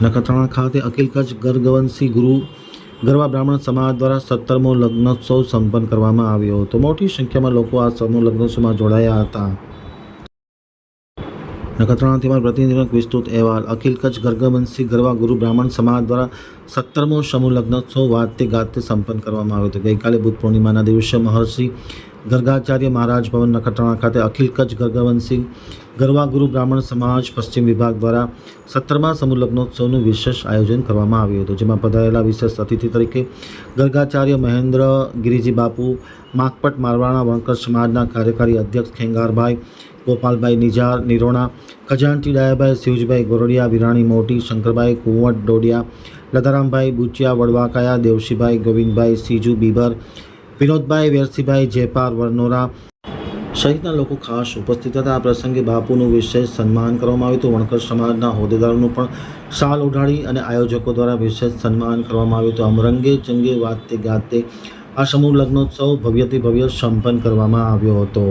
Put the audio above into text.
નખત્રાણા ખાતે અખિલ કચ્છ ગરગવનસિંહ ગુરુ ગરવા બ્રાહ્મણ સમાજ દ્વારા સત્તરમો લગ્નોત્સવ સંપન્ન કરવામાં આવ્યો હતો. મોટી સંખ્યામાં લોકો આ સમૂહ લગ્નોત્સવમાં જોડાયા હતા. મારા પ્રતિનિધિનો વિસ્તૃત અહેવાલ. અખિલ કચ્છ ગર્ગવંશી ગરવા ગુરુ બ્રાહ્મણ સમાજ દ્વારા સત્તરમો સમૂહ લગ્નોત્સવ વાતે ગાતે સંપન્ન કરવામાં આવ્યો હતો. ગઈકાલે બુદ્ધ પૂર્ણિમાના દિવસે મહર્ષિ ગર્ગાચાર્ય મહારાજ ભવન નખત્રાણા ખાતે અખિલ કચ્છ ગર્ગવંશી ગરવા ગુરુ બ્રાહ્મણ સમાજ પશ્ચિમ વિભાગ દ્વારા સત્તરમા સમૂહલગ્નોત્સવનું વિશેષ આયોજન કરવામાં આવ્યું હતું, જેમાં પધારેલા વિશેષ અતિથિ તરીકે ગર્ગાચાર્ય મહેન્દ્ર ગિરિજી બાપુ માકપટ મારવાડા વણકર સમાજના કાર્યકારી અધ્યક્ષ ખેંગારભાઈ, ગોપાલભાઈ નિજાર, નિરોણા, ખજાનચી ડાયાભાઈ, શિવજીભાઈ ગોરડિયા, વિરાણી મોટી, શંકરભાઈ કુંવટ ડોડિયા, લતારામભાઈ બુચિયા, વડવાકાયા, દેવશીભાઈ ગોવિંદભાઈ, સીજુ બીબર, વિનોદભાઈ વેરસીભાઈ, જેપાર, વરનોરા સહિતના લોકો ખાસ ઉપસ્થિત હતા. આ પ્રસંગે બાપુનું વિશેષ સન્માન કરવામાં આવ્યું હતું. વણકર સમાજના હોદ્દેદારોનું પણ શાલ ઉઢાડી અને આયોજકો દ્વારા વિશેષ સન્માન કરવામાં આવ્યું હતું. અમરંગે ચંગે વાતે ગાતે આ સમૂહ લગ્નોત્સવ ભવ્યથી ભવ્ય સંપન્ન કરવામાં આવ્યો હતો.